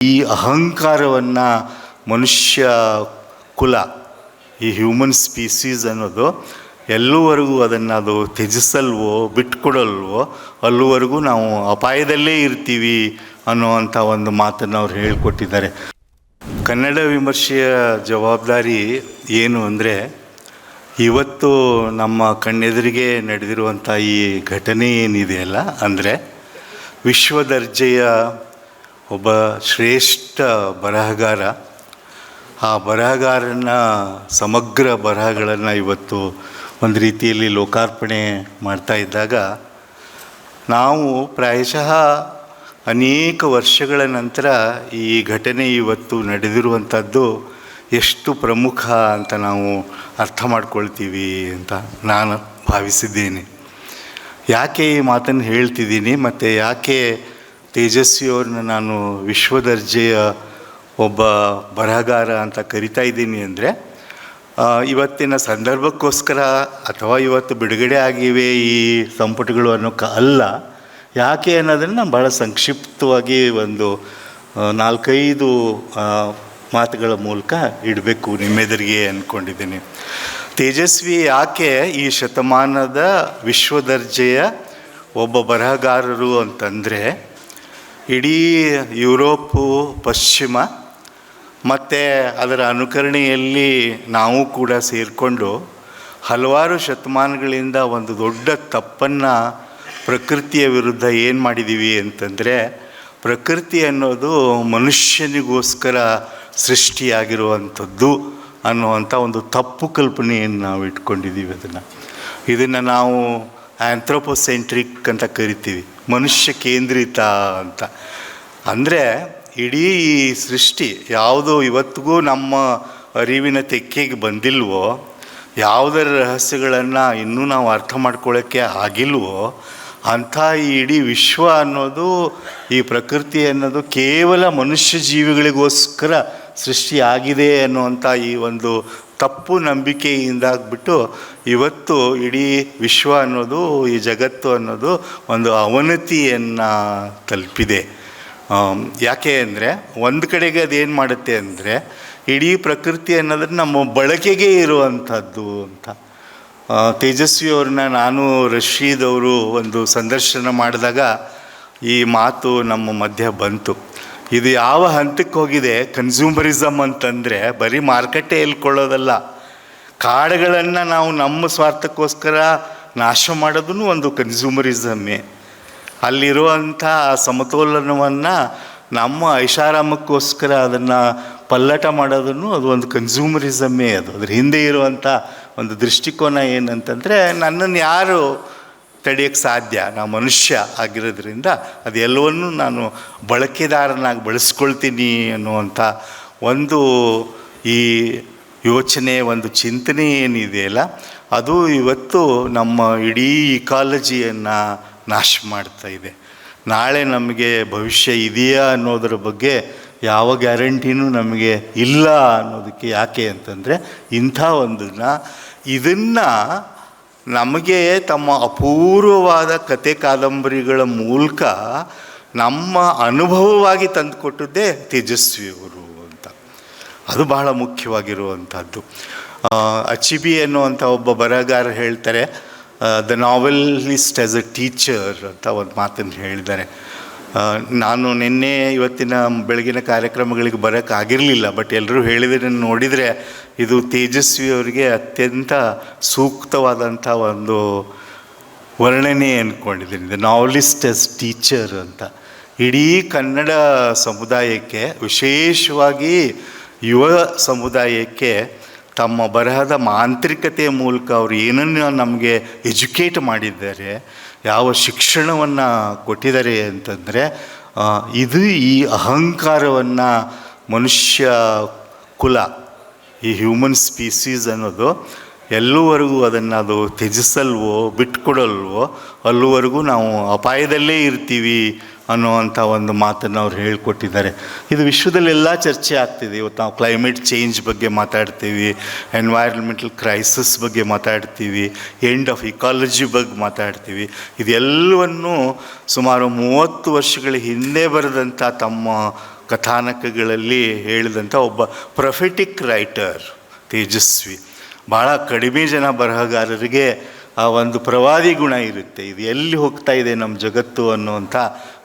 ಈ ಅಹಂಕಾರವನ್ನು ಮನುಷ್ಯ ಕುಲ, ಈ ಹ್ಯೂಮನ್ ಸ್ಪೀಸೀಸ್ ಅನ್ನೋದು ಎಲ್ಲೂವರೆಗೂ ಅದನ್ನು ಅದು ತ್ಯಜಿಸಲ್ವೋ, ಬಿಟ್ಕೊಡಲ್ವೋ, ಅಲ್ಲಿವರೆಗೂ ನಾವು ಅಪಾಯದಲ್ಲೇ ಇರ್ತೀವಿ ಅನ್ನುವಂಥ ಒಂದು ಮಾತನ್ನು ಅವ್ರು ಹೇಳಿಕೊಟ್ಟಿದ್ದಾರೆ. ಕನ್ನಡ ವಿಮರ್ಶೆಯ ಜವಾಬ್ದಾರಿ ಏನು ಅಂದರೆ, ಇವತ್ತು ನಮ್ಮ ಕಣ್ಣೆದುರಿಗೆ ನಡೆದಿರುವಂಥ ಈ ಘಟನೆ ಏನಿದೆಯಲ್ಲ ಅಂದರೆ ವಿಶ್ವ ದರ್ಜೆಯ ಒಬ್ಬ ಶ್ರೇಷ್ಠ ಬರಹಗಾರ. ಆ ಬರಹಗಾರನ ಸಮಗ್ರ ಬರಹಗಳನ್ನು ಇವತ್ತು ಒಂದು ರೀತಿಯಲ್ಲಿ ಲೋಕಾರ್ಪಣೆ ಮಾಡ್ತಾ ಇದ್ದಾಗ ನಾವು ಪ್ರಾಯಶಃ ಅನೇಕ ವರ್ಷಗಳ ನಂತರ ಈ ಘಟನೆ ಇವತ್ತು ನಡೆದಿರುವಂಥದ್ದು ಎಷ್ಟು ಪ್ರಮುಖ ಅಂತ ನಾವು ಅರ್ಥ ಮಾಡ್ಕೊಳ್ತೀವಿ ಅಂತ ನಾನು ಭಾವಿಸಿದ್ದೇನೆ. ಯಾಕೆ ಈ ಮಾತನ್ನು ಹೇಳ್ತಿದ್ದೀನಿ ಮತ್ತು ಯಾಕೆ ತೇಜಸ್ವಿಯವ್ರನ್ನ ನಾನು ವಿಶ್ವದರ್ಜೆಯ ಒಬ್ಬ ಬರಹಗಾರ ಅಂತ ಕರಿತಾ ಇದ್ದೀನಿ ಅಂದರೆ ಇವತ್ತಿನ ಸಂದರ್ಭಕ್ಕೋಸ್ಕರ ಅಥವಾ ಇವತ್ತು ಬಿಡುಗಡೆ ಆಗಿವೆ ಈ ಸಂಪುಟಗಳು ಅನ್ನೋಕ್ಕೆ ಅಲ್ಲ. ಯಾಕೆ ಅನ್ನೋದನ್ನು ನಾನು ಭಾಳ ಸಂಕ್ಷಿಪ್ತವಾಗಿ ಒಂದು ನಾಲ್ಕೈದು ಮಾತುಗಳ ಮೂಲಕ ಇಡಬೇಕು ನಿಮ್ಮೆದುರಿಗೆ ಅಂದ್ಕೊಂಡಿದ್ದೀನಿ ತೇಜಸ್ವಿ ಯಾಕೆ ಈ ಶತಮಾನದ ವಿಶ್ವದರ್ಜೆಯ ಒಬ್ಬ ಬರಹಗಾರರು ಅಂತಂದರೆ ಇಡೀ ಯುರೋಪು, ಪಶ್ಚಿಮ ಮತ್ತು ಅದರ ಅನುಕರಣೆಯಲ್ಲಿ ನಾವು ಕೂಡ ಸೇರಿಕೊಂಡು ಹಲವಾರು ಶತಮಾನಗಳಿಂದ ಒಂದು ದೊಡ್ಡ ತಪ್ಪನ್ನು ಪ್ರಕೃತಿಯ ವಿರುದ್ಧ ಏನು ಮಾಡಿದ್ದೀವಿ ಅಂತಂದರೆ ಪ್ರಕೃತಿ ಅನ್ನೋದು ಮನುಷ್ಯನಿಗೋಸ್ಕರ ಸೃಷ್ಟಿಯಾಗಿರುವಂಥದ್ದು ಅನ್ನುವಂಥ ಒಂದು ತಪ್ಪು ಕಲ್ಪನೆಯನ್ನು ನಾವು ಇಟ್ಕೊಂಡಿದ್ದೀವಿ ಅದನ್ನು. ಇದನ್ನು ನಾವು ಆ್ಯಂಥ್ರೋಪೋಸೆಂಟ್ರಿಕ್ ಅಂತ ಕರಿತೀವಿ. ಮನುಷ್ಯ ಕೇಂದ್ರಿತ ಅಂತ. ಅಂದರೆ ಇಡೀ ಈ ಸೃಷ್ಟಿ ಯಾವುದು ಇವತ್ತಿಗೂ ನಮ್ಮ ಅರಿವಿನ ತೆಕ್ಕೆಗೆ ಬಂದಿಲ್ವೋ ಯಾವುದರ ರಹಸ್ಯಗಳನ್ನು ಇನ್ನೂ ನಾವು ಅರ್ಥ ಮಾಡ್ಕೊಳ್ಳೋಕ್ಕೆ ಆಗಿಲ್ವೋ, ಅಂಥ ಈ ಇಡೀ ವಿಶ್ವ ಅನ್ನೋದು, ಈ ಪ್ರಕೃತಿ ಅನ್ನೋದು ಕೇವಲ ಮನುಷ್ಯ ಜೀವಿಗಳಿಗೋಸ್ಕರ ಸೃಷ್ಟಿಯಾಗಿದೆ ಅನ್ನುವಂಥ ಈ ಒಂದು ತಪ್ಪು ನಂಬಿಕೆಯಿಂದಾಗ್ಬಿಟ್ಟು ಇವತ್ತು ಇಡೀ ವಿಶ್ವ ಅನ್ನೋದು, ಈ ಜಗತ್ತು ಅನ್ನೋದು ಒಂದು ಅವನತಿಯನ್ನು ತಲುಪಿದೆ. ಯಾಕೆ ಅಂದರೆ, ಒಂದು ಕಡೆಗೆ ಅದೇನು ಮಾಡುತ್ತೆ ಅಂದರೆ, ಇಡೀ ಪ್ರಕೃತಿ ಅನ್ನೋದನ್ನು ನಮ್ಮ ಬಳಕೆಗೆ ಇರುವಂಥದ್ದು ಅಂತ. ತೇಜಸ್ವಿಯವ್ರನ್ನ ನಾನು, ರಶೀದ್ ಅವರು ಒಂದು ಸಂದರ್ಶನ ಮಾಡಿದಾಗ ಈ ಮಾತು ನಮ್ಮ ಮಧ್ಯೆ ಬಂತು. ಇದು ಯಾವ ಹಂತಕ್ಕೆ ಹೋಗಿದೆ? ಕನ್ಸ್ಯೂಮರಿಸಮ್ ಅಂತಂದರೆ ಬರೀ ಮಾರುಕಟ್ಟೆ ಹೇಳ್ಕೊಳ್ಳೋದಲ್ಲ. ಕಾಡುಗಳನ್ನು ನಾವು ನಮ್ಮ ಸ್ವಾರ್ಥಕ್ಕೋಸ್ಕರ ನಾಶ ಮಾಡೋದೂ ಒಂದು ಕನ್ಸ್ಯೂಮರಿಸಮ್ಮೇ ಅಲ್ಲಿರುವಂಥ ಸಮತೋಲನವನ್ನು ನಮ್ಮ ಐಷಾರಾಮಕ್ಕೋಸ್ಕರ ಅದನ್ನು ಪಲ್ಲಟ ಮಾಡೋದನ್ನು ಅದು ಒಂದು ಕನ್ಸ್ಯೂಮರಿಸಮ್ಮೇ ಅದು. ಅದ್ರ ಹಿಂದೆ ಇರುವಂಥ ಒಂದು ದೃಷ್ಟಿಕೋನ ಏನಂತಂದರೆ ನನ್ನನ್ನು ಯಾರು ತಡೆಯೋಕ್ಕೆ ಸಾಧ್ಯ. ನಾವು ಮನುಷ್ಯ ಆಗಿರೋದ್ರಿಂದ ಅದೆಲ್ಲವನ್ನೂ ನಾನು ಬಳಕೆದಾರನಾಗಿ ಬಳಸ್ಕೊಳ್ತೀನಿ ಅನ್ನುವಂಥ ಒಂದು ಈ ಯೋಚನೆ, ಒಂದು ಚಿಂತನೆ ಏನಿದೆಯಲ್ಲ ಅದು ಇವತ್ತು ನಮ್ಮ ಇಡೀ ಇಕಾಲಜಿಯನ್ನು ನಾಶ ಮಾಡ್ತಾ ಇದೆ. ನಾಳೆ ನಮಗೆ ಭವಿಷ್ಯ ಇದೆಯಾ ಅನ್ನೋದ್ರ ಬಗ್ಗೆ ಯಾವ ಗ್ಯಾರಂಟಿನೂ ನಮಗೆ ಇಲ್ಲ ಅನ್ನೋದಕ್ಕೆ ಯಾಕೆ ಅಂತಂದರೆ ಇಂಥ ಒಂದನ್ನು ಇದನ್ನು ನಮಗೆ ತಮ್ಮ ಅಪೂರ್ವವಾದ ಕತೆ ಕಾದಂಬರಿಗಳ ಮೂಲಕ ನಮ್ಮ ಅನುಭವವಾಗಿ ತಂದುಕೊಟ್ಟದ್ದೇ ತೇಜಸ್ವಿಯವರು ಅಂತ. ಅದು ಬಹಳ ಮುಖ್ಯವಾಗಿರುವಂಥದ್ದು. ಅಚಿಬಿ ಅನ್ನುವಂಥ ಒಬ್ಬ ಬರಹಗಾರ ಹೇಳ್ತಾರೆ the novelist as a teacher ಅಂತ ಒಂದು ಮಾತನ್ನು ಹೇಳಿದ್ದಾರೆ. ನಾನು ನಿನ್ನೆ ಇವತ್ತಿನ ಬೆಳಗಿನ ಕಾರ್ಯಕ್ರಮಗಳಿಗೆ ಬರೋಕ್ಕಾಗಿರಲಿಲ್ಲ ಬಟ್ ಎಲ್ಲರೂ ಹೇಳಿದ್ರೆ ನೋಡಿದರೆ ಇದು ತೇಜಸ್ವಿ ಅವರಿಗೆ ಅತ್ಯಂತ ಸೂಕ್ತವಾದಂಥ ಒಂದು ವರ್ಣನೆ ಅಂದ್ಕೊಂಡಿದ್ದೀನಿ ದ ನಾವಲಿಸ್ಟ್ ಎಸ್ ಟೀಚರ್ ಅಂತ. ಇಡೀ ಕನ್ನಡ ಸಮುದಾಯಕ್ಕೆ, ವಿಶೇಷವಾಗಿ ಯುವ ಸಮುದಾಯಕ್ಕೆ ತಮ್ಮ ಬರಹದ ಮಾಂತ್ರಿಕತೆಯ ಮೂಲಕ ಅವರು ಏನನ್ನು ನಮಗೆ ಎಜುಕೇಟ್ ಮಾಡಿದ್ದಾರೆ ಯಾವ ಶಿಕ್ಷಣವನ್ನು ಕೊಟ್ಟಿದ್ದಾರೆ ಅಂತಂದರೆ ಇದು ಈ ಅಹಂಕಾರವನ್ನು ಮನುಷ್ಯ ಕುಲ ಈ ಹ್ಯೂಮನ್ ಸ್ಪೀಸೀಸ್ ಅನ್ನೋದು ಎಲ್ಲುವರೆಗೂ ಅದನ್ನು ಅದು ತ್ಯಜಿಸಲ್ವೋ, ಬಿಟ್ಕೊಡಲ್ವೋ, ಅಲ್ಲಿವರೆಗೂ ನಾವು ಅಪಾಯದಲ್ಲೇ ಇರ್ತೀವಿ ಅನ್ನುವಂಥ ಒಂದು ಮಾತನ್ನು ಅವ್ರು ಹೇಳಿಕೊಟ್ಟಿದ್ದಾರೆ. ಇದು ವಿಶ್ವದಲ್ಲೆಲ್ಲ ಚರ್ಚೆ ಆಗ್ತಿದೆ. ಇವತ್ತು ನಾವು ಕ್ಲೈಮೇಟ್ ಚೇಂಜ್ ಬಗ್ಗೆ ಮಾತಾಡ್ತೀವಿ ಎನ್ವೈರನ್ಮೆಂಟಲ್ ಕ್ರೈಸಿಸ್ ಬಗ್ಗೆ ಮಾತಾಡ್ತೀವಿ ಎಂಡ್ ಆಫ್ ಇಕಾಲಜಿ ಬಗ್ಗೆ ಮಾತಾಡ್ತೀವಿ. ಇದೆಲ್ಲವನ್ನು ಸುಮಾರು ಮೂವತ್ತು ವರ್ಷಗಳ ಹಿಂದೆ ಬರೆದಂಥ ತಮ್ಮ ಕಥಾನಕಗಳಲ್ಲಿ ಹೇಳಿದಂಥ ಒಬ್ಬ ಪ್ರೊಫೆಟಿಕ್ ರೈಟರ್ ತೇಜಸ್ವಿ. ಭಾಳ ಕಡಿಮೆ ಜನ ಬರಹಗಾರರಿಗೆ ಆ ಒಂದು ಪ್ರವಾದಿ ಗುಣ ಇರುತ್ತೆ. ಇದು ಎಲ್ಲಿ ಹೋಗ್ತಾ ಇದೆ ನಮ್ಮ ಜಗತ್ತು ಅನ್ನುವಂಥ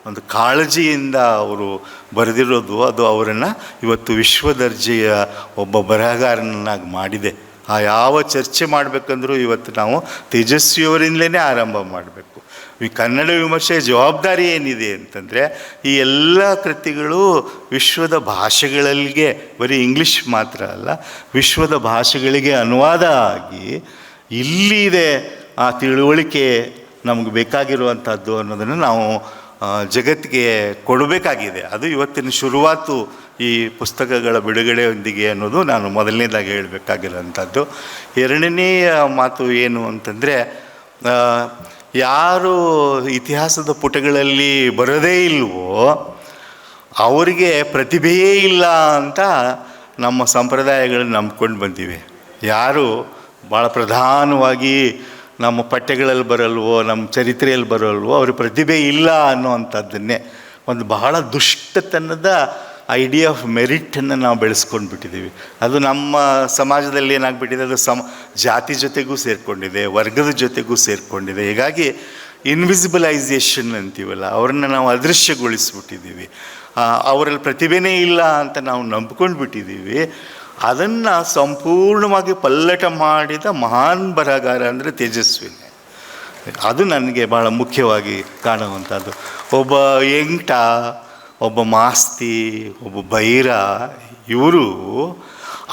ಒಂದು ಕಾಳಜಿಯಿಂದ ಅವರು ಬರೆದಿರೋದು. ಅದು ಅವರನ್ನು ಇವತ್ತು ವಿಶ್ವ ದರ್ಜೆಯ ಒಬ್ಬ ಬರಹಗಾರನನ್ನಾಗಿ ಮಾಡಿದೆ. ಆ ಯಾವ ಚರ್ಚೆ ಮಾಡಬೇಕಂದ್ರೂ ಇವತ್ತು ನಾವು ತೇಜಸ್ವಿಯವರಿಂದಲೇ ಆರಂಭ ಮಾಡಬೇಕು. ಈ ಕನ್ನಡ ವಿಮರ್ಶೆಯ ಜವಾಬ್ದಾರಿ ಏನಿದೆ ಅಂತಂದರೆ, ಈ ಎಲ್ಲ ಕೃತಿಗಳು ವಿಶ್ವದ ಭಾಷೆಗಳಿಗೆ ಬರೀ ಇಂಗ್ಲೀಷ್ ಮಾತ್ರ ಅಲ್ಲ, ವಿಶ್ವದ ಭಾಷೆಗಳಿಗೆ ಅನುವಾದ ಆಗಿ ಇಲ್ಲಿದೆ ಆ ತಿಳುವಳಿಕೆ ನಮಗೆ ಬೇಕಾಗಿರುವಂಥದ್ದು ಅನ್ನೋದನ್ನು ನಾವು ಜಗತ್ತಿಗೆ ಕೊಡಬೇಕಾಗಿದೆ. ಅದು ಇವತ್ತಿನ ಶುರುವಾತು ಈ ಪುಸ್ತಕಗಳ ಬಿಡುಗಡೆಯೊಂದಿಗೆ ಅನ್ನೋದು ನಾನು ಮೊದಲನೇದಾಗಿ ಹೇಳಬೇಕಾಗಿರೋಂಥದ್ದು ಎರಡನೇ ಮಾತು ಏನು ಅಂತಂದರೆ ಯಾರು ಇತಿಹಾಸದ ಪುಟಗಳಲ್ಲಿ ಬರೋದೇ ಇಲ್ವೋ, ಅವರಿಗೆ ಪ್ರತಿಭೆಯೇ ಇಲ್ಲ ಅಂತ ನಮ್ಮ ಸಂಪ್ರದಾಯಗಳನ್ನ ನಂಬ್ಕೊಂಡು ಬಂದಿವೆ. ಯಾರು ಭಾಳ ಪ್ರಧಾನವಾಗಿ ನಮ್ಮ ಪಠ್ಯಗಳಲ್ಲಿ ಬರಲ್ವೋ, ನಮ್ಮ ಚರಿತ್ರೆಯಲ್ಲಿ ಬರಲ್ವೋ ಅವ್ರ ಪ್ರತಿಭೆ ಇಲ್ಲ ಅನ್ನೋವಂಥದ್ದನ್ನೇ ಒಂದು ಬಹಳ ದುಷ್ಟತನದ ಐಡಿಯಾ ಆಫ್ ಮೆರಿಟನ್ನು ನಾವು ಬೆಳೆಸ್ಕೊಂಡು ಬಿಟ್ಟಿದ್ದೀವಿ ಅದು ನಮ್ಮ ಸಮಾಜದಲ್ಲಿ ಏನಾಗ್ಬಿಟ್ಟಿದೆ, ಅದು ಸಮ, ಜಾತಿ ಜೊತೆಗೂ ಸೇರಿಕೊಂಡಿದೆ, ವರ್ಗದ ಜೊತೆಗೂ ಸೇರಿಕೊಂಡಿದೆ. ಹೀಗಾಗಿ ಇನ್ವಿಸಿಬಲೈಸೇಷನ್ ಅಂತೀವಲ್ಲ, ಅವ್ರನ್ನ ನಾವು ಅದೃಶ್ಯಗೊಳಿಸ್ಬಿಟ್ಟಿದ್ದೀವಿ ಅವರಲ್ಲಿ ಪ್ರತಿಭೆನೇ ಇಲ್ಲ ಅಂತ ನಾವು ನಂಬ್ಕೊಂಡು ಬಿಟ್ಟಿದ್ದೀವಿ ಅದನ್ನು ಸಂಪೂರ್ಣವಾಗಿ ಪಲ್ಲಟ ಮಾಡಿದ ಮಹಾನ್ ಬರಹಗಾರ ಅಂದರೆ ತೇಜಸ್ವಿನಿ. ಅದು ನನಗೆ ಭಾಳ ಮುಖ್ಯವಾಗಿ ಕಾಣುವಂಥದ್ದು. ಒಬ್ಬ ಎಂಟ ಒಬ್ಬ ಮಾಸ್ತಿ, ಒಬ್ಬ ಭೈರ ಇವರು,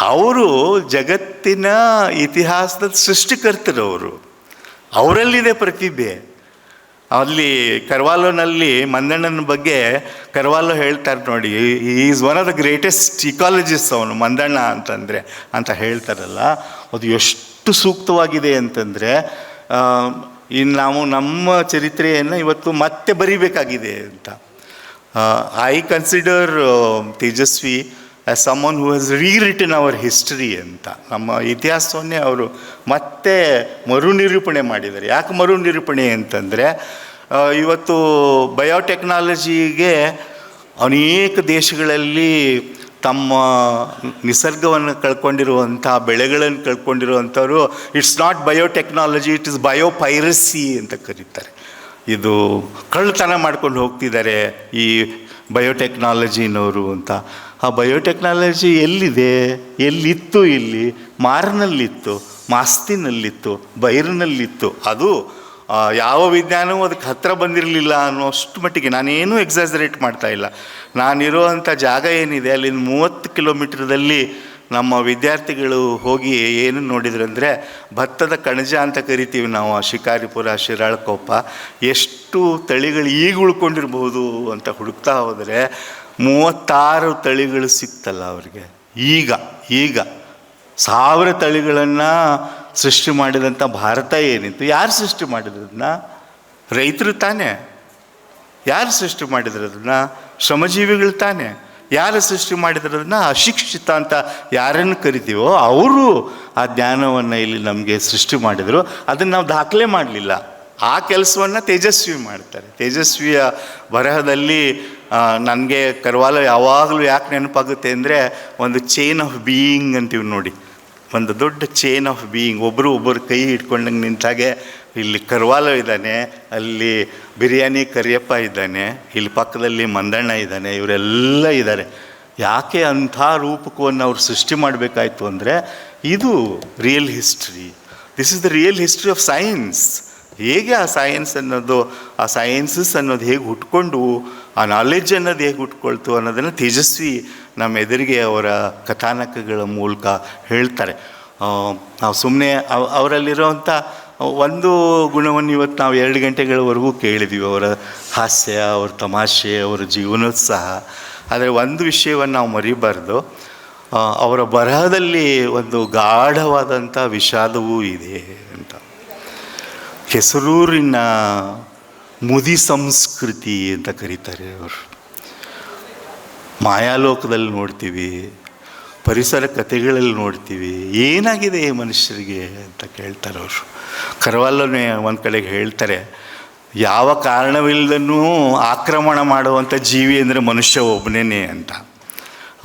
ಅವರು ಜಗತ್ತಿನ ಇತಿಹಾಸದ ಸೃಷ್ಟಿಕರ್ತರು ಅವರು. ಅವರಲ್ಲಿದೆ ಪ್ರತಿಭೆ. ಅಲ್ಲಿ ಕರ್ವಾಲೋನಲ್ಲಿ ಮಂದಣ್ಣನ ಬಗ್ಗೆ ಕರ್ವಾಲೋ ಹೇಳ್ತಾರೆ ನೋಡಿ is one of the greatest ecologist ಅವನು, ಮಂದಣ್ಣ ಅಂತಂದರೆ, ಅಂತ ಹೇಳ್ತಾರಲ್ಲ, ಅದು ಎಷ್ಟು ಸೂಕ್ತವಾಗಿದೆ ಅಂತಂದರೆ ಇನ್ನು ನಾವು ನಮ್ಮ ಚರಿತ್ರೆಯನ್ನು ಇವತ್ತು ಮತ್ತೆ ಬರಿಬೇಕಾಗಿದೆ ಅಂತ. I consider Tejaswi as someone who has rewritten our history ಅಂತ. ನಮ್ಮ ಇತಿಹಾಸವನ್ನೇ ಅವರು ಮತ್ತೆ ಮರುನಿರೂಪಣೆ ಮಾಡಿದ್ದಾರೆ. ಯಾಕೆ ಮರುನಿರೂಪಣೆ ಅಂತಂದರೆ ಇವತ್ತು ಬಯೋಟೆಕ್ನಾಲಜಿಗೆ ಅನೇಕ ದೇಶಗಳಲ್ಲಿ ತಮ್ಮ ನಿಸರ್ಗವನ್ನು ಕಳ್ಕೊಂಡಿರುವಂಥ, ಬೆಳೆಗಳನ್ನು ಕಳ್ಕೊಂಡಿರುವಂಥವ್ರು it's not biotechnology it is biopiracy ಅಂತ ಕರೀತಾರೆ. ಇದು ಕಳ್ಳತನ ಮಾಡ್ಕೊಂಡು ಹೋಗ್ತಿದ್ದಾರೆ ಈ ಬಯೋಟೆಕ್ನಾಲಜಿನವರು ಅಂತ. ಆ ಬಯೋಟೆಕ್ನಾಲಜಿ ಎಲ್ಲಿದೆ? ಎಲ್ಲಿತ್ತು ಇಲ್ಲಿ? ಮಾರ್ನಲ್ಲಿತ್ತು, ಮಾಸ್ತಿನಲ್ಲಿತ್ತು, ಬೈರ್ನಲ್ಲಿತ್ತು. ಅದು ಯಾವ ವಿಜ್ಞಾನವೂ ಅದಕ್ಕೆ ಹತ್ತಿರ ಬಂದಿರಲಿಲ್ಲ ಅನ್ನೋಷ್ಟು ಮಟ್ಟಿಗೆ. ನಾನೇನು ಎಕ್ಸಾಸರೇಟ್ ಮಾಡ್ತಾ ಇಲ್ಲ. ಅಂಥ ಜಾಗ ಏನಿದೆ ಅಲ್ಲಿಂದ ಮೂವತ್ತು ಕಿಲೋಮೀಟ್ರದಲ್ಲಿ ನಮ್ಮ ವಿದ್ಯಾರ್ಥಿಗಳು ಹೋಗಿ ಏನು ನೋಡಿದ್ರು ಅಂದರೆ ಭತ್ತದ ಕಣಜ ಅಂತ ಕರಿತೀವಿ ನಾವು ಆ ಶಿಕಾರಿಪುರ, ಶಿರಾಳಕೊಪ್ಪ. ಎಷ್ಟು ತಳಿಗಳು ಈಗ ಉಳ್ಕೊಂಡಿರ್ಬೋದು ಅಂತ ಹುಡುಕ್ತಾ ಹೋದರೆ ಮೂವತ್ತಾರು ತಳಿಗಳು ಸಿಕ್ತಲ್ಲ ಅವರಿಗೆ. ಈಗ ಈಗ ಸಾವಿರ ತಳಿಗಳನ್ನು ಸೃಷ್ಟಿ ಮಾಡಿದಂಥ ಭಾರತ ಏನಿತ್ತು? ಯಾರು ಸೃಷ್ಟಿ ಮಾಡಿದ್ರದನ್ನ ರೈತರು ತಾನೇ. ಯಾರು ಸೃಷ್ಟಿ ಮಾಡಿದ್ರದನ್ನ ಶ್ರಮಜೀವಿಗಳು ತಾನೇ. ಯಾರು ಸೃಷ್ಟಿ ಮಾಡಿದ್ರದನ್ನ ಅಶಿಕ್ಷಿತ ಅಂತ ಯಾರನ್ನು ಕರಿತೀವೋ ಅವರು ಆ ಜ್ಞಾನವನ್ನು ಇಲ್ಲಿ ನಮಗೆ ಸೃಷ್ಟಿ ಮಾಡಿದರು. ಅದನ್ನು ನಾವು ದಾಖಲೆ ಮಾಡಲಿಲ್ಲ. ಆ ಕೆಲಸವನ್ನು ತೇಜಸ್ವಿ ಮಾಡ್ತಾರೆ. ತೇಜಸ್ವಿಯ ಬರಹದಲ್ಲಿ ನನಗೆ ಕರ್ವಾಲ ಯಾವಾಗಲೂ ಯಾಕೆ ನೆನಪಾಗುತ್ತೆ ಅಂದರೆ ಒಂದು ಚೈನ್ ಆಫ್ ಬೀಯಿಂಗ್ ಅಂತೀವಿ ನೋಡಿ. ಒಂದು ದೊಡ್ಡ ಚೈನ್ ಆಫ್ ಬೀಯಿಂಗ್ ಒಬ್ಬರು ಒಬ್ಬರು ಕೈ ಹಿಡ್ಕೊಂಡಂಗೆ ನಿಂತಾಗೆ ಇಲ್ಲಿ ಕರ್ವಾಲ ಇದ್ದಾನೆ, ಅಲ್ಲಿ ಬಿರಿಯಾನಿ ಕರಿಯಪ್ಪ ಇದ್ದಾನೆ, ಇಲ್ಲಿ ಪಕ್ಕದಲ್ಲಿ ಮಂದಣ್ಣ ಇದ್ದಾನೆ, ಇವರೆಲ್ಲ ಇದ್ದಾರೆ. ಯಾಕೆ ಅಂಥ ರೂಪಕವನ್ನು ಅವ್ರು ಸೃಷ್ಟಿ ಮಾಡಬೇಕಾಯ್ತು ಅಂದರೆ ಇದು real history this is the real history of science ಹೇಗೆ ಆ ಸೈನ್ಸ್ ಅನ್ನೋದು, ಆ ಸೈನ್ಸಸ್ ಅನ್ನೋದು ಹೇಗೆ ಹುಟ್ಕೊಂಡು, ಆ ನಾಲೆಡ್ಜ್ ಅನ್ನೋದು ಹೇಗೆ ಹುಟ್ಕೊಳ್ತು ಅನ್ನೋದನ್ನು ತೇಜಸ್ವಿ ನಮ್ಮ ಎದುರಿಗೆ ಅವರ ಕಥಾನಕಗಳ ಮೂಲಕ ಹೇಳ್ತಾರೆ. ನಾವು ಸುಮ್ಮನೆ ಅವರಲ್ಲಿರೋವಂಥ ಒಂದು ಗುಣವನ್ನು ಇವತ್ತು ನಾವು ಎರಡು ಗಂಟೆಗಳವರೆಗೂ ಕೇಳಿದ್ದೀವಿ ಅವರ ಹಾಸ್ಯ, ಅವರ ತಮಾಷೆ, ಅವರ ಜೀವನೋತ್ಸಾಹ. ಆದರೆ ಒಂದು ವಿಷಯವನ್ನು ನಾವು ಮರಿಬಾರ್ದು. ಅವರ ಬರಹದಲ್ಲಿ ಒಂದು ಗಾಢವಾದಂಥ ವಿಷಾದವೂ ಇದೆ ಅಂತ. ಹೆಸರೂರಿನ ಮುದಿ ಸಂಸ್ಕೃತಿ ಅಂತ ಕರೀತಾರೆ ಅವರು. ಮಾಯಾಲೋಕದಲ್ಲಿ ನೋಡ್ತೀವಿ, ಪರಿಸರ ಕಥೆಗಳಲ್ಲಿ ನೋಡ್ತೀವಿ, ಏನಾಗಿದೆ ಈ ಮನುಷ್ಯರಿಗೆ ಅಂತ ಕೇಳ್ತಾರೆ ಅವರು. ಕರವಾಲನೇ ಒಂದು ಕಡೆಗೆ ಹೇಳ್ತಾರೆ, ಯಾವ ಕಾರಣವಿಲ್ಲದನ್ನೂ ಆಕ್ರಮಣ ಮಾಡುವಂಥ ಜೀವಿ ಅಂದರೆ ಮನುಷ್ಯ ಒಬ್ಬನೇ ಅಂತ.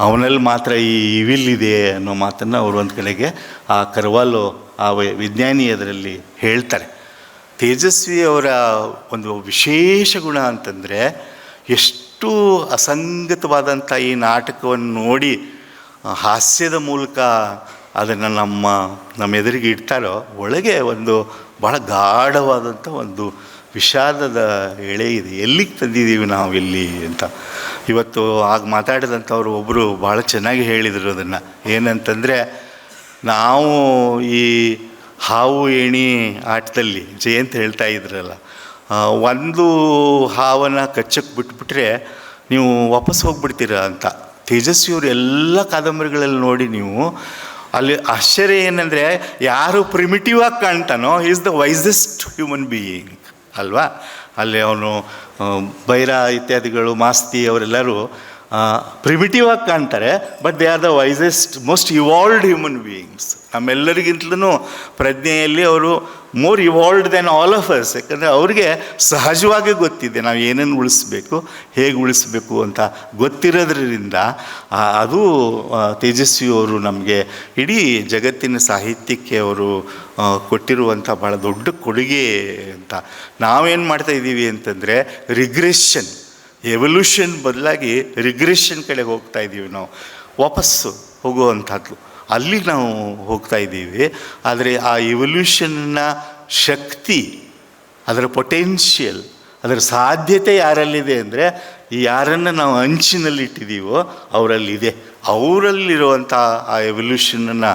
ಅವನಲ್ಲಿ ಮಾತ್ರ ಈ ಇವಿಲ್ ಇದೆ ಅನ್ನೋ ಮಾತನ್ನು ಅವರು ಒಂದು ಕಡೆಗೆ ಆ ಕರ್ವಾಲೋ ಆ ವಿಜ್ಞಾನಿ ಅದರಲ್ಲಿ ಹೇಳ್ತಾರೆ. ತೇಜಸ್ವಿ ಅವರ ಒಂದು ವಿಶೇಷ ಗುಣ ಅಂತಂದರೆ ಎಷ್ಟು ಅಸಂಗತವಾದಂಥ ಈ ನಾಟಕವನ್ನು ನೋಡಿ ಹಾಸ್ಯದ ಮೂಲಕ ಅದನ್ನು ನಮ್ಮ ನಮ್ಮ ಎದುರಿಗೆ ಇಡ್ತಾರೋ, ಒಳಗೆ ಒಂದು ಭಾಳ ಗಾಢವಾದಂಥ ಒಂದು ವಿಷಾದದ ಎಳೆ ಇದೆ. ಎಲ್ಲಿಗೆ ತಂದಿದ್ದೀವಿ ನಾವು ಇಲ್ಲಿ ಅಂತ. ಇವತ್ತು ಆಗ ಮಾತಾಡಿದಂಥವ್ರು ಒಬ್ಬರು ಭಾಳ ಚೆನ್ನಾಗಿ ಹೇಳಿದರು ಅದನ್ನು. ಏನಂತಂದರೆ, ನಾವು ಈ ಹಾವು ಏಣಿ ಆಟದಲ್ಲಿ ಜಯಂತ್ ಹೇಳ್ತಾ ಇದ್ರಲ್ಲ ಒಂದು ಹಾವನ್ನು ಕಚ್ಚಕ್ಕೆ ಬಿಟ್ಬಿಟ್ರೆ ನೀವು ವಾಪಸ್ ಹೋಗ್ಬಿಡ್ತೀರ ಅಂತ. ತೇಜಸ್ವಿಯವರು ಎಲ್ಲ ಕಾದಂಬರಿಗಳಲ್ಲಿ ನೋಡಿ ನೀವು, ಅಲ್ಲಿ ಆಶ್ಚರ್ಯ ಏನಂದರೆ ಯಾರು ಪ್ರಿಮಿಟಿವ್ ಆಗಿ ಕಾಣ್ತಾನೋ is the wisest human being ಅಲ್ವಾ? ಅಲ್ಲಿ ಅವನು ಬೈರ ಇತ್ಯಾದಿಗಳು, ಮಾಸ್ತಿ ಅವರೆಲ್ಲರೂ ಪ್ರಿಮಿಟಿವ್ ಆಗಿ ಕಾಣ್ತಾರೆ but they are the wisest most evolved human beings ನಮ್ಮೆಲ್ಲರಿಗಿಂತಲೂ ಪ್ರಜ್ಞೆಯಲ್ಲಿ ಅವರು more evolved than all of us ಯಾಕಂದರೆ ಅವ್ರಿಗೆ ಸಹಜವಾಗಿ ಗೊತ್ತಿದೆ ನಾವು ಏನೇನು ಉಳಿಸ್ಬೇಕು, ಹೇಗೆ ಉಳಿಸ್ಬೇಕು ಅಂತ ಗೊತ್ತಿರೋದ್ರಿಂದ ಅದು ತೇಜಸ್ವಿಯವರು ನಮಗೆ ಇಡೀ ಜಗತ್ತಿನ ಸಾಹಿತ್ಯಕ್ಕೆ ಅವರು ಕೊಟ್ಟಿರುವಂಥ ಭಾಳ ದೊಡ್ಡ ಕೊಡುಗೆ ಅಂತ. ನಾವೇನು ಮಾಡ್ತಾ ಇದ್ದೀವಿ ಅಂತಂದರೆ ರಿಗ್ರೆಷನ್ ಎವಲ್ಯೂಷನ್ ಬದಲಾಗಿ ರಿಗ್ರೆಷನ್ ಕಡೆ ಹೋಗ್ತಾ ಇದ್ದೀವಿ ನಾವು. ವಾಪಸ್ಸು ಹೋಗುವಂಥದ್ದು ಅಲ್ಲಿಗೆ ನಾವು ಹೋಗ್ತಾ ಇದ್ದೀವಿ. ಆದರೆ ಆ ಇವಲ್ಯೂಷನ್ನ ಶಕ್ತಿ, ಅದರ ಪೊಟೆನ್ಷಿಯಲ್ ಅದರ ಸಾಧ್ಯತೆ ಯಾರಲ್ಲಿದೆ ಅಂದರೆ ಯಾರನ್ನು ನಾವು ಅಂಚಿನಲ್ಲಿ ಇಟ್ಟಿದ್ದೀವೋ ಅವರಲ್ಲಿದೆ. ಅವರಲ್ಲಿರುವಂಥ ಆ ಎವಲ್ಯೂಷನನ್ನು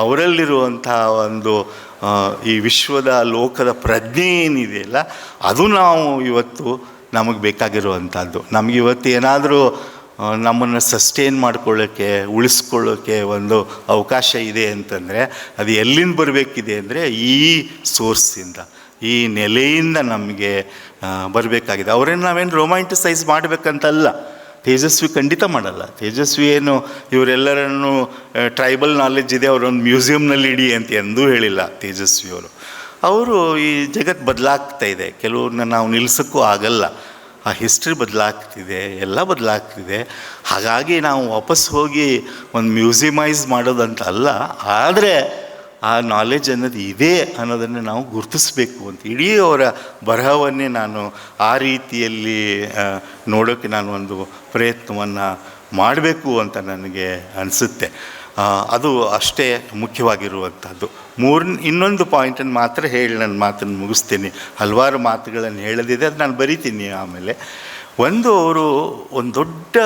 ಅವರಲ್ಲಿರುವಂಥ ಒಂದು ಈ ವಿಶ್ವದ ಲೋಕದ ಪ್ರಜ್ಞೆ ಏನಿದೆಯಲ್ಲ ಅದು ನಾವು ಇವತ್ತು ನಮಗೆ ಬೇಕಾಗಿರುವಂಥದ್ದು. ನಮಗಿವತ್ತು ಏನಾದರೂ ನಮ್ಮನ್ನು ಸಸ್ಟೈನ್ ಮಾಡ್ಕೊಳ್ಳೋಕ್ಕೆ ಉಳಿಸ್ಕೊಳ್ಳೋಕ್ಕೆ ಒಂದು ಅವಕಾಶ ಇದೆ ಅಂತಂದರೆ, ಅದು ಎಲ್ಲಿಂದ ಬರಬೇಕಿದೆ ಅಂದರೆ ಈ ಸೋರ್ಸಿಂದ ಈ ನೆಲೆಯಿಂದ ನಮಗೆ ಬರಬೇಕಾಗಿದೆ. ಅವರೇನು ನಾವೇನು ರೊಮ್ಯಾಂಟಿಸೈಸ್ ಮಾಡಬೇಕಂತಲ್ಲ. ತೇಜಸ್ವಿ ಖಂಡಿತ ಮಾಡಲ್ಲ. ತೇಜಸ್ವಿ ಏನು, ಇವರೆಲ್ಲರನ್ನು ಟ್ರೈಬಲ್ ನಾಲೆಜ್ ಇದೆ, ಅವರೊಂದು ಮ್ಯೂಸಿಯಂನಲ್ಲಿ ಇಡಿ ಅಂತ ಎಂದೂ ಹೇಳಿಲ್ಲ ತೇಜಸ್ವಿಯವರು. ಅವರು ಈ ಜಗತ್ತು ಬದಲಾಗ್ತಾ ಇದೆ. ಕೆಲವ್ರನ್ನ ನಾವು ನಿಲ್ಲಿಸೋಕ್ಕೂ ಆಗಲ್ಲ. ಆ ಹಿಸ್ಟ್ರಿ ಬದಲಾಗ್ತಿದೆ, ಎಲ್ಲ ಬದಲಾಗ್ತಿದೆ. ಹಾಗಾಗಿ ನಾವು ವಾಪಸ್ ಹೋಗಿ ಒಂದು ಮ್ಯೂಸಿಮೈಸ್ ಮಾಡೋದಂತ ಅಲ್ಲ ಆದರೆ ಆ ನಾಲೆಜ್ ಅನ್ನೋದು ಇದೆ ಅನ್ನೋದನ್ನು ನಾವು ಗುರುತಿಸ್ಬೇಕು ಅಂತ. ಇಡೀ ಅವರ ಬರಹವನ್ನೇ ನಾನು ಆ ರೀತಿಯಲ್ಲಿ ನೋಡೋಕ್ಕೆ ನಾನು ಒಂದು ಪ್ರಯತ್ನವನ್ನು ಮಾಡಬೇಕು ಅಂತ ನನಗೆ ಅನಿಸುತ್ತೆ. ಅದು ಅಷ್ಟೇ ಮುಖ್ಯವಾಗಿರುವಂಥದ್ದು. ಮೂರ್, ಇನ್ನೊಂದು ಪಾಯಿಂಟನ್ನು ಮಾತ್ರ ಹೇಳಿ ನನ್ನ ಮಾತನ್ನು ಮುಗಿಸ್ತೀನಿ. ಹಲವಾರು ಮಾತುಗಳನ್ನು ಹೇಳದಿದೆ, ಅದು ನಾನು ಬರಿತೀನಿ ಆಮೇಲೆ. ಒಂದು ಅವರು ಒಂದು ದೊಡ್ಡ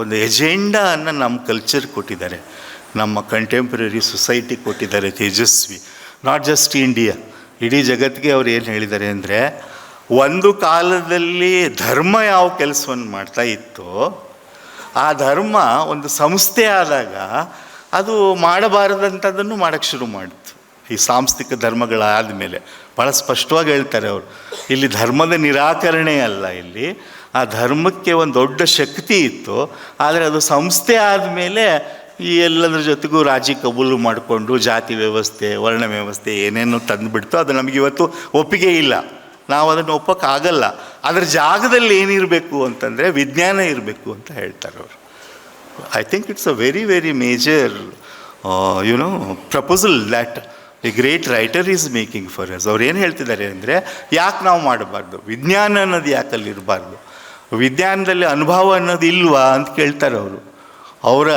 ಒಂದು ಎಜೆಂಡಾನ ನಮ್ಮ ಕಲ್ಚರ್ ಕೊಟ್ಟಿದ್ದಾರೆ. ನಮ್ಮ ಕಂಟೆಂಪ್ರರಿ ಸೊಸೈಟಿ ಕೊಟ್ಟಿದ್ದಾರೆ ತೇಜಸ್ವಿ. ನಾಟ್ ಜಸ್ಟ್ ಇಂಡಿಯಾ ಇಡೀ ಜಗತ್ತಿಗೆ ಅವ್ರು ಏನು ಹೇಳಿದ್ದಾರೆ ಅಂದರೆ, ಒಂದು ಕಾಲದಲ್ಲಿ ಧರ್ಮ ಯಾವ ಕೆಲಸವನ್ನು ಮಾಡ್ತಾ ಇತ್ತು, ಆ ಧರ್ಮ ಒಂದು ಸಂಸ್ಥೆ ಆದಾಗ ಅದು ಮಾಡಬಾರದಂಥದ್ದನ್ನು ಮಾಡೋಕ್ಕೆ ಶುರು ಮಾಡಿತು. ಈ ಸಾಂಸ್ಥಿಕ ಧರ್ಮಗಳಾದ ಮೇಲೆ ಭಾಳ ಸ್ಪಷ್ಟವಾಗಿ ಹೇಳ್ತಾರೆ ಅವರು. ಇಲ್ಲಿ ಧರ್ಮದ ನಿರಾಕರಣೆ ಅಲ್ಲ ಇಲ್ಲಿ. ಆ ಧರ್ಮಕ್ಕೆ ಒಂದು ದೊಡ್ಡ ಶಕ್ತಿ ಇತ್ತು. ಆದರೆ ಅದು ಸಂಸ್ಥೆ ಆದಮೇಲೆ ಈ ಎಲ್ಲದರ ಜೊತೆಗೂ ರಾಜಿ ಕಬೂಲು ಮಾಡಿಕೊಂಡು ಜಾತಿ ವ್ಯವಸ್ಥೆ, ವರ್ಣ ವ್ಯವಸ್ಥೆ ಏನೇನು ತಂದುಬಿಡ್ತು ಅದು ನಮಗೆ ಇವತ್ತು ಒಪ್ಪಿಗೆ ಇಲ್ಲ. ನಾವು ಅದನ್ನು ಒಪ್ಪೋಕ್ಕಾಗಲ್ಲ. ಅದರ ಜಾಗದಲ್ಲಿ ಏನಿರಬೇಕು ಅಂತಂದರೆ ವಿಜ್ಞಾನ ಇರಬೇಕು ಅಂತ ಹೇಳ್ತಾರೆ ಅವರು. I think it's a very very major know, proposal that a great writer is making for us ಅವ್ರು ಏನು ಹೇಳ್ತಿದ್ದಾರೆ ಅಂದರೆ ಯಾಕೆ ನಾವು ಮಾಡಬಾರ್ದು? ವಿಜ್ಞಾನ ಅನ್ನೋದು ಯಾಕೆ ಅಲ್ಲಿ ಇರಬಾರ್ದು? ವಿಜ್ಞಾನದಲ್ಲಿ ಅನುಭವ ಅನ್ನೋದು ಇಲ್ವಾ ಅಂತ ಕೇಳ್ತಾರೆ ಅವರು. ಅವರ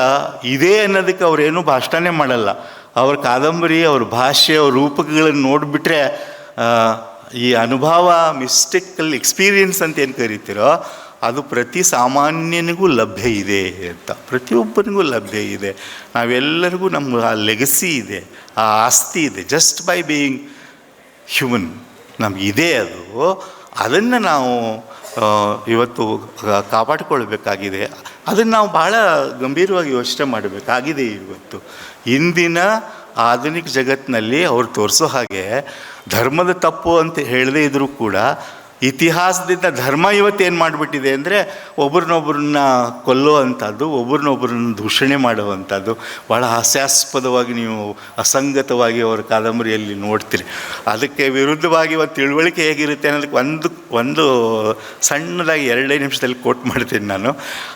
ಇದೆ ಅನ್ನೋದಕ್ಕೆ ಅವರೇನು ಭಾಷಣನೇ ಮಾಡಲ್ಲ. ಅವ್ರ ಕಾದಂಬರಿ ಅವ್ರ ಭಾಷೆ ಅವ್ರ ರೂಪಕಗಳನ್ನು ನೋಡಿಬಿಟ್ರೆ ಈ ಅನುಭವ ಮಿಸ್ಟೇಕಲ್ ಎಕ್ಸ್ಪೀರಿಯನ್ಸ್ ಅಂತ ಏನು ಕರಿತೀರೋ ಅದು ಪ್ರತಿ ಸಾಮಾನ್ಯನಿಗೂ ಲಭ್ಯ ಇದೆ ಅಂತ. ಪ್ರತಿಯೊಬ್ಬನಿಗೂ ಲಭ್ಯ ಇದೆ. ನಾವೆಲ್ಲರಿಗೂ ನಮ್ಮ ಆ ಲೆಗಸಿ ಇದೆ, ಆ ಆಸ್ತಿ ಇದೆ. ಜಸ್ಟ್ ಬೈ ಬೀಯಿಂಗ್ ಹ್ಯೂಮನ್ ನಮಗಿದೆ ಅದು. ಅದನ್ನು ನಾವು ಇವತ್ತು ಕಾಪಾಡಿಕೊಳ್ಬೇಕಾಗಿದೆ. ಅದನ್ನು ನಾವು ಭಾಳ ಗಂಭೀರವಾಗಿ ಯೋಚನೆ ಮಾಡಬೇಕಾಗಿದೆ ಇವತ್ತು. ಇಂದಿನ ಆಧುನಿಕ ಜಗತ್ತಿನಲ್ಲಿ ಅವ್ರು ತೋರಿಸೋ ಹಾಗೆ ಧರ್ಮದ ತಪ್ಪು ಅಂತ ಹೇಳದೇ ಇದ್ದರೂ ಕೂಡ ಇತಿಹಾಸದಿಂದ ಧರ್ಮ ಇವತ್ತೇನು ಮಾಡಿಬಿಟ್ಟಿದೆ ಅಂದರೆ ಒಬ್ರನ್ನೊಬ್ರನ್ನ ಕೊಲ್ಲುವಂಥದ್ದು, ಒಬ್ರನ್ನೊಬ್ರನ್ನ ದೂಷಣೆ ಮಾಡುವಂಥದ್ದು. ಭಾಳ ಹಾಸ್ಯಾಸ್ಪದವಾಗಿ ನೀವು ಅಸಂಗತವಾಗಿ ಅವರ ಕಾದಂಬರಿಯಲ್ಲಿ ನೋಡ್ತೀರಿ. ಅದಕ್ಕೆ ವಿರುದ್ಧವಾಗಿ ಇವತ್ತು ತಿಳುವಳಿಕೆ ಹೇಗಿರುತ್ತೆ ಅನ್ನೋದಕ್ಕೆ ಒಂದು ಒಂದು ಸಣ್ಣದಾಗಿ ಎರಡೇ ನಿಮಿಷದಲ್ಲಿ ಕೋಟ್ ಮಾಡ್ತೀನಿ ನಾನು.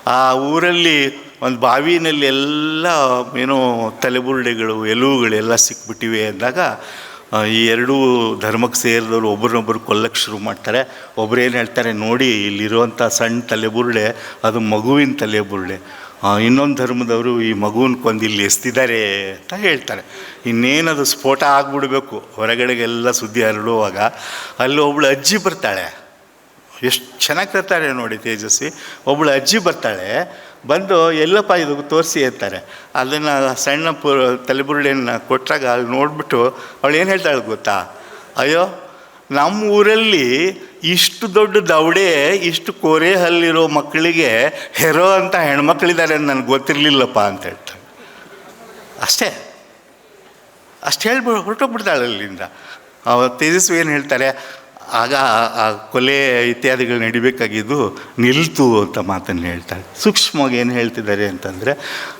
ಆ ಊರಲ್ಲಿ ಒಂದು ಬಾವಿನಲ್ಲಿ ಎಲ್ಲ ಏನೋ ತಲೆಬುರುಡೆಗಳು ಎಲುವುಗಳೆಲ್ಲ ಸಿಕ್ಬಿಟ್ಟಿವೆ ಅಂದಾಗ ಈ ಎರಡೂ ಧರ್ಮಕ್ಕೆ ಸೇರಿದವರು ಒಬ್ರನ್ನೊಬ್ರು ಕೊಲ್ಲಕ್ಕೆ ಶುರು ಮಾಡ್ತಾರೆ. ಒಬ್ರು ಏನು ಹೇಳ್ತಾರೆ ನೋಡಿ ಇಲ್ಲಿರುವಂಥ ಸಣ್ಣ ತಲೆಬುರುಡೆ ಅದು ಮಗುವಿನ ತಲೆಬುರುಡೆ ಆ, ಇನ್ನೊಂದು ಧರ್ಮದವರು ಈ ಮಗುವಿನ ಕೊಂದು ಇಲ್ಲಿ ಎಸ್ತಿದ್ದಾರೆ ಅಂತ ಹೇಳ್ತಾರೆ. ಇನ್ನೇನದು ಸ್ಫೋಟ ಆಗಿಬಿಡ್ಬೇಕು ಹೊರಗಡೆಗೆಲ್ಲ ಸುದ್ದಿ ಹರಡುವಾಗ. ಅಲ್ಲಿ ಒಬ್ಳು ಅಜ್ಜಿ ಬರ್ತಾಳೆ. ಎಷ್ಟು ಚೆನ್ನಾಗಿ ಕರ್ತಾರೆ ನೋಡಿ ತೇಜಸ್ವಿ. ಒಬ್ಬಳು ಅಜ್ಜಿ ಬರ್ತಾಳೆ. ಬಂದು ಎಲ್ಲಪ್ಪ ಇದು ತೋರಿಸಿ ಅಂತಾರೆ. ಅದನ್ನು ಸಣ್ಣ ಪು ತಲೆಬುರುಳಿಯನ್ನು ಕೊಟ್ಟಾಗ ಅಲ್ಲಿ ನೋಡಿಬಿಟ್ಟು ಅವಳು ಏನು ಹೇಳ್ತಾಳೆ ಗೊತ್ತಾ? ಅಯ್ಯೋ, ನಮ್ಮ ಊರಲ್ಲಿ ಇಷ್ಟು ದೊಡ್ಡ ದವಡೆ ಇಷ್ಟು ಕೋರೆ ಹಲ್ಲಿರೋ ಮಕ್ಕಳಿಗೆ ಹೆರೋ ಅಂತ ಹೆಣ್ಮಕ್ಳಿದ್ದಾರೆ ಅಂತ ನನಗೆ ಗೊತ್ತಿರಲಿಲ್ಲಪ್ಪ ಅಂತ ಹೇಳ್ತಾಳೆ. ಅಷ್ಟೇ. ಅಷ್ಟು ಹೇಳ್ಬಿಡು ಹೊರಟೋಗ್ಬಿಡ್ತಾಳೆ ಅಲ್ಲಿಂದ. ತೇಜಸ್ವಿ ಏನು ಹೇಳ್ತಾರೆ? ಆಗ ಆ- ಕೊಲೆ ಇತ್ಯಾದಿಗಳು ನಡಿಬೇಕಾಗಿದ್ದು ನಿಲ್ತು ಅಂತ ಮಾತನ್ನು ಹೇಳ್ತಾಳೆ ಸೂಕ್ಷ್ಮವಾಗಿ ಏನು ಹೇಳ್ತಿದ್ದಾರೆ ಅಂತಂದರೆ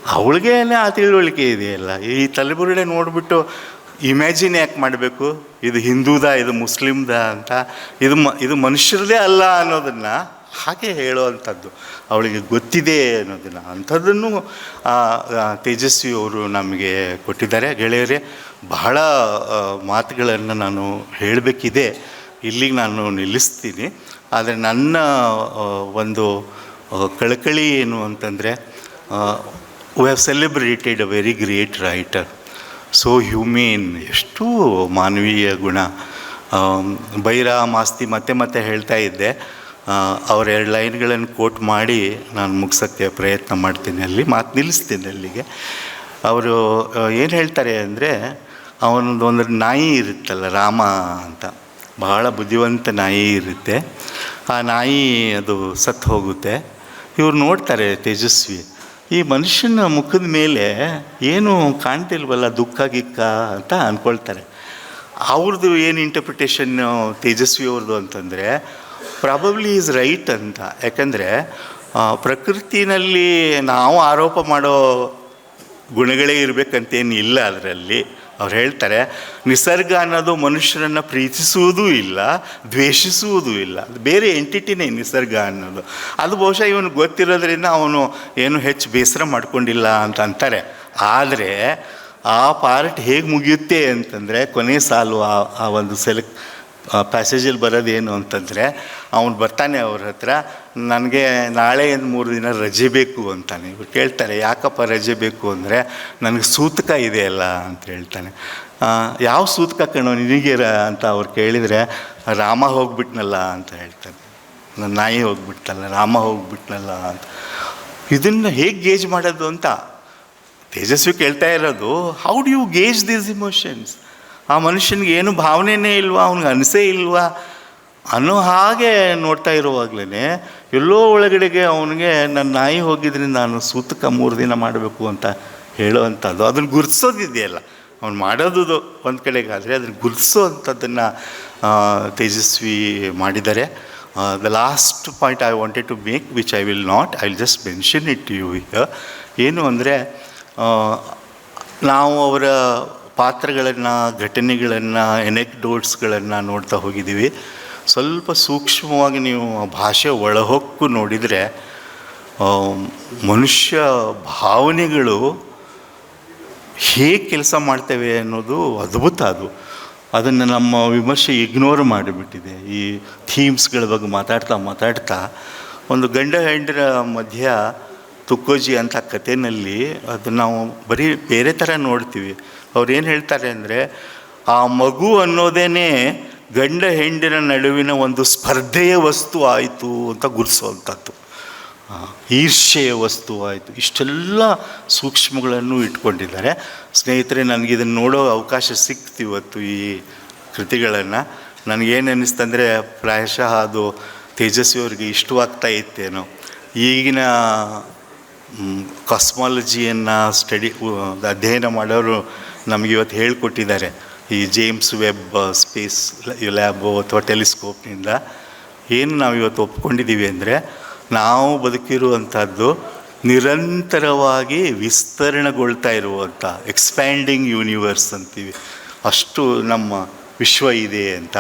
ಅವಳಿಗೇನೆ ಆ ತಿಳುವಳಿಕೆ ಇದೆಯಲ್ಲ, ಈ ತಲೆಬುರುಡೆ ನೋಡಿಬಿಟ್ಟು ಇಮ್ಯಾಜಿನ್ ಯಾಕೆ ಮಾಡಬೇಕು? ಇದು ಹಿಂದೂದ, ಇದು ಮುಸ್ಲಿಮ್ದ ಅಂತ, ಇದು ಮ, ಇದು ಮನುಷ್ಯರದೇ ಅಲ್ಲ ಅನ್ನೋದನ್ನು ಹಾಗೆ ಹೇಳುವಂಥದ್ದು. ಅವಳಿಗೆ ಗೊತ್ತಿದೆ ಅನ್ನೋದನ್ನು. ಅಂಥದ್ದನ್ನು ತೇಜಸ್ವಿ ಅವರು ನಮಗೆ ಕೊಟ್ಟಿದ್ದಾರೆ. ಗೆಳೆಯರೇ, ಬಹಳ ಮಾತುಗಳನ್ನು ನಾನು ಹೇಳಬೇಕಿದೆ. ಇಲ್ಲಿಗೆ ನಾನು ನಿಲ್ಲಿಸ್ತೀನಿ. ಆದರೆ ನನ್ನ ಒಂದು ಕಳಕಳಿ ಏನು ಅಂತಂದರೆ we have celebrated a very great writer so humane ಎಷ್ಟು ಮಾನವೀಯ ಗುಣ. ಬೈರ ಮಾಸ್ತಿ ಮತ್ತೆ ಮತ್ತೆ ಹೇಳ್ತಾ ಇದ್ದೆ. ಎರಡು ಲೈನ್ಗಳನ್ನು ಕೋಟ್ ಮಾಡಿ ನಾನು ಮುಗಿಸೋಕ್ಕೆ ಪ್ರಯತ್ನ ಮಾಡ್ತೀನಿ ಅಲ್ಲಿ, ಮಾತು ನಿಲ್ಲಿಸ್ತೀನಿ ಅಲ್ಲಿಗೆ. ಅವರು ಏನು ಹೇಳ್ತಾರೆ ಅಂದರೆ ಅವನದು ಒಂದು ನಾಯಿ ಇರುತ್ತಲ್ಲ ರಾಮ ಅಂತ. ಬಹಳ ಬುದ್ಧಿವಂತ ನಾಯಿ ಇರುತ್ತೆ. ಆ ನಾಯಿ ಅದು ಸತ್ತು ಹೋಗುತ್ತೆ. ಇವ್ರು ನೋಡ್ತಾರೆ ತೇಜಸ್ವಿ. ಈ ಮನುಷ್ಯನ ಮುಖದ ಮೇಲೆ ಏನು ಕಾಣ್ತಿಲ್ವಲ್ಲ ದುಃಖ ಗಿಕ್ಕ ಅಂತ ಅಂದ್ಕೊಳ್ತಾರೆ ಅವ್ರದ್ದು ಏನು ಇಂಟರ್ಪ್ರಿಟೇಷನ್ ತೇಜಸ್ವಿ ಅವ್ರದ್ದು ಅಂತಂದರೆ ಪ್ರಾಬಬ್ಲಿ ಈಸ್ ರೈಟ್ ಅಂತ. ಯಾಕಂದರೆ ಪ್ರಕೃತಿನಲ್ಲಿ ನಾವು ಆರೋಪ ಮಾಡೋ ಗುಣಗಳೇ ಇರಬೇಕಂತೇನು ಇಲ್ಲ ಅದರಲ್ಲಿ. ಅವ್ರು ಹೇಳ್ತಾರೆ, ನಿಸರ್ಗ ಅನ್ನೋದು ಮನುಷ್ಯರನ್ನು ಪ್ರೀತಿಸುವುದೂ ಇಲ್ಲ, ದ್ವೇಷಿಸುವುದೂ ಇಲ್ಲ. ಅದು ಬೇರೆ ಎಂಟಿಟಿನೇ ನಿಸರ್ಗ ಅನ್ನೋದು. ಅದು ಬಹುಶಃ ಇವನು ಗೊತ್ತಿರೋದ್ರಿಂದ ಅವನು ಏನು ಹೆಚ್ಚು ಬೇಸರ ಮಾಡ್ಕೊಂಡಿಲ್ಲ ಅಂತ ಅಂತಾರೆ. ಆದರೆ ಆ ಪಾರ್ಟ್ ಹೇಗೆ ಮುಗಿಯುತ್ತೆ ಅಂತಂದರೆ, ಕೊನೆ ಸಾಲು ಆ ಆ ಒಂದು ಸೆಲೆಕ್ಟ್ ಪ್ಯಾಸೇಜಲ್ಲಿ ಬರೋದೇನು ಅಂತಂದರೆ, ಅವನು ಬರ್ತಾನೆ ಅವ್ರ ಹತ್ರ ನನಗೆ ನಾಳೆ ಒಂದು ಮೂರು ದಿನ ರಜೆ ಬೇಕು ಅಂತಾನೆ. ಕೇಳ್ತಾರೆ, ಯಾಕಪ್ಪ ರಜೆ ಬೇಕು ಅಂದರೆ ನನಗೆ ಸೂತಕ ಇದೆಯಲ್ಲ ಅಂತ ಹೇಳ್ತಾನೆ. ಯಾವ ಸೂತಕ ಕಣೋ ನಿನಗೆ ಅಂತ ಅವ್ರು ಕೇಳಿದರೆ, ರಾಮ ಹೋಗ್ಬಿಟ್ನಲ್ಲ ಅಂತ ಹೇಳ್ತಾನೆ. ನನ್ನ ನಾಯಿ ಹೋಗ್ಬಿಟ್ನಲ್ಲ, ರಾಮ ಹೋಗ್ಬಿಟ್ನಲ್ಲ ಅಂತ. ಇದನ್ನು ಹೇಗೆ ಗೇಜ್ ಮಾಡೋದು ಅಂತ? ತೇಜಸ್ವಿ ಕೇಳ್ತಾ ಇರೋದು how do you gauge these emotions ಆ ಮನುಷ್ಯನಿಗೆ ಏನು ಭಾವನೆನೇ ಇಲ್ವಾ, ಅವ್ನಿಗೆ ಅನಿಸೇ ಇಲ್ವಾ? ಅನ್ನೋ ಹಾಗೆ ನೋಡ್ತಾ ಇರುವಾಗಲೇ ಎಲ್ಲೋ ಒಳಗಡೆಗೆ ಅವನಿಗೆ ನನ್ನ ನಾಯಿ ಹೋಗಿದ್ರಿಂದ ನಾನು ಸೂತಕ ಮೂರು ದಿನ ಮಾಡಬೇಕು ಅಂತ ಹೇಳುವಂಥದ್ದು ಅದನ್ನು ಗುರ್ತಿಸೋದಿದೆಯಲ್ಲ ಅವ್ನು ಮಾಡೋದು ಒಂದು ಕಡೆಗಾದರೆ ಅದನ್ನು ಗುರ್ತಿಸೋ ಅಂಥದ್ದನ್ನು ತೇಜಸ್ವಿ ಮಾಡಿದ್ದಾರೆ. The last point I wanted to make which I will not, I will just mention it you here. ಏನು ಅಂದರೆ ನಾವು ಅವರ ಪಾತ್ರಗಳನ್ನು, ಘಟನೆಗಳನ್ನು ಎನೆಕ್ಡೋಟ್ಸ್ಗಳನ್ನು ನೋಡ್ತಾ ಹೋಗಿದ್ದೀವಿ. ಸ್ವಲ್ಪ ಸೂಕ್ಷ್ಮವಾಗಿ ನೀವು ಆ ಭಾಷೆ ಒಳಹೊಕ್ಕು ನೋಡಿದರೆ ಮನುಷ್ಯ ಭಾವನೆಗಳು ಹೇಗೆ ಕೆಲಸ ಮಾಡ್ತೇವೆ ಅನ್ನೋದು ಅದ್ಭುತ ಅದು. ಅದನ್ನು ನಮ್ಮ ವಿಮರ್ಶೆ ಇಗ್ನೋರ್ ಮಾಡಿಬಿಟ್ಟಿದೆ. ಈ ಥೀಮ್ಸ್ಗಳ ಬಗ್ಗೆ ಮಾತಾಡ್ತಾ ಮಾತಾಡ್ತಾ, ಒಂದು ಗಂಡ ಹೆಂಡರ ಮಧ್ಯ ತುಕ್ಕೋಜಿ ಅಂತ ಕಥೆನಲ್ಲಿ ಅದು ನಾವು ಬರೀ ಬೇರೆ ಥರ ನೋಡ್ತೀವಿ. ಅವ್ರು ಏನು ಹೇಳ್ತಾರೆ ಅಂದರೆ, ಆ ಮಗು ಅನ್ನೋದೇ ಗಂಡ ಹೆಂಡಿನ ನಡುವಿನ ಒಂದು ಸ್ಪರ್ಧೆಯ ವಸ್ತು ಆಯಿತು ಅಂತ ಗುರುಸುವಂಥದ್ದು ಈರ್ಷೆಯ ವಸ್ತು ಆಯಿತು. ಇಷ್ಟೆಲ್ಲ ಸೂಕ್ಷ್ಮಗಳನ್ನು ಇಟ್ಕೊಂಡಿದ್ದಾರೆ. ಸ್ನೇಹಿತರೆ, ನನಗೆ ಇದನ್ನು ನೋಡೋ ಅವಕಾಶ ಸಿಕ್ತು ಇವತ್ತು ಈ ಕೃತಿಗಳನ್ನು. ನನಗೇನು ಅನ್ನಿಸ್ತಂದರೆ ಪ್ರಾಯಶಃ ಅದು ತೇಜಸ್ವಿಯವ್ರಿಗೆ ಇಷ್ಟವಾಗ್ತಾ ಇತ್ತೇನೋ. ಈಗಿನ ಕಾಸ್ಮಾಲಜಿಯನ್ನು ಸ್ಟಡಿ ಅಧ್ಯಯನ ಮಾಡೋರು ನಮಗೆ ಇವತ್ತು ಹೇಳಿಕೊಟ್ಟಿದ್ದಾರೆ. ಈ ಜೇಮ್ಸ್ ವೆಬ್ ಸ್ಪೇಸ್ ಲ್ಯಾಬು ಅಥವಾ ಟೆಲಿಸ್ಕೋಪ್ನಿಂದ ಏನು ನಾವು ಇವತ್ತು ಒಪ್ಕೊಂಡಿದ್ದೀವಿ ಅಂದರೆ ನಾವು ಬದುಕಿರುವಂಥದ್ದು ನಿರಂತರವಾಗಿ ವಿಸ್ತರಣೆಗೊಳ್ತಾ ಇರುವಂಥ ಎಕ್ಸ್ಪ್ಯಾಂಡಿಂಗ್ ಯೂನಿವರ್ಸ್ ಅಂತೀವಿ. ಅಷ್ಟು ನಮ್ಮ ವಿಶ್ವ ಇದೆ ಅಂತ.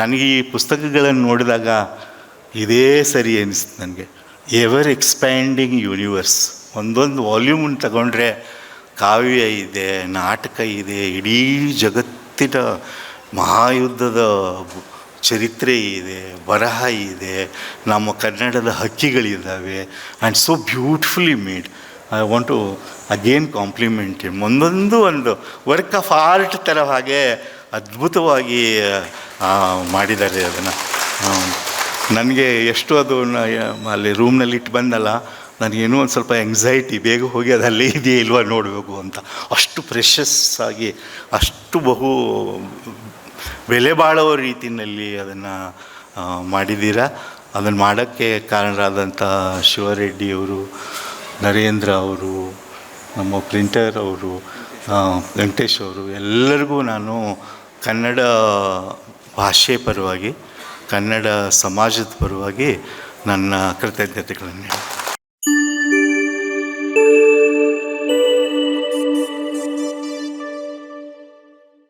ನನಗೆ ಈ ಪುಸ್ತಕಗಳನ್ನು ನೋಡಿದಾಗ ಇದೇ ಸರಿ ಅನಿಸ್ತು ನನಗೆ. ಎವರ್ ಎಕ್ಸ್ಪ್ಯಾಂಡಿಂಗ್ ಯೂನಿವರ್ಸ್ ಒಂದೊಂದು ವಾಲ್ಯೂಮ್ ತಗೊಂಡ್ರೆ ಕಾವ್ಯ ಇದೆ, ನಾಟಕ ಇದೆ, ಇಡೀ ಜಗತ್ತಿನ ಮಹಾಯುದ್ಧದ ಚರಿತ್ರೆ ಇದೆ, ಬರಹ ಇದೆ, ನಮ್ಮ ಕನ್ನಡದ ಹಕ್ಕಿಗಳಿದ್ದಾವೆ and so beautifully made I want to again compliment ಒಂದೊಂದು ಒಂದು ವರ್ಕ್ ಆಫ್ ಆರ್ಟ್ ಥರ ಹಾಗೆ ಅದ್ಭುತವಾಗಿ ಮಾಡಿದ್ದಾರೆ ಅದನ್ನು. ನನಗೆ ಎಷ್ಟು ಅದು ಅಲ್ಲಿ ರೂಮ್ನಲ್ಲಿ ಇಟ್ಟು ಬಂದಲ್ಲ ನನಗೇನೋ ಒಂದು ಸ್ವಲ್ಪ ಎಂಗ್ಸೈಟಿ ಬೇಗ ಹೋಗಿ ಅದು ಅಲ್ಲೇ ಇದೆಯಾ ಇಲ್ವಾ ನೋಡಬೇಕು ಅಂತ. ಅಷ್ಟು ಪ್ರೆಷಸ್ ಆಗಿ, ಅಷ್ಟು ಬಹು ಬೆಲೆ ಬಾಳುವ ರೀತಿಯಲ್ಲಿ ಅದನ್ನು ಮಾಡಿದ್ದೀರಾ? ಅದನ್ನು ಮಾಡೋಕ್ಕೆ ಕಾರಣರಾದಂಥ ಶಿವರೆಡ್ಡಿಯವರು ನರೇಂದ್ರ ಅವರು, ನಮ್ಮ ಪ್ರಿಂಟರ್ ಅವರು ವೆಂಕಟೇಶ್ ಅವರು, ಎಲ್ಲರಿಗೂ ನಾನು ಕನ್ನಡ ಭಾಷೆ ಪರವಾಗಿ, ಕನ್ನಡ ಸಮಾಜದ ಪರವಾಗಿ ನನ್ನ ಕೃತಜ್ಞತೆಗಳನ್ನು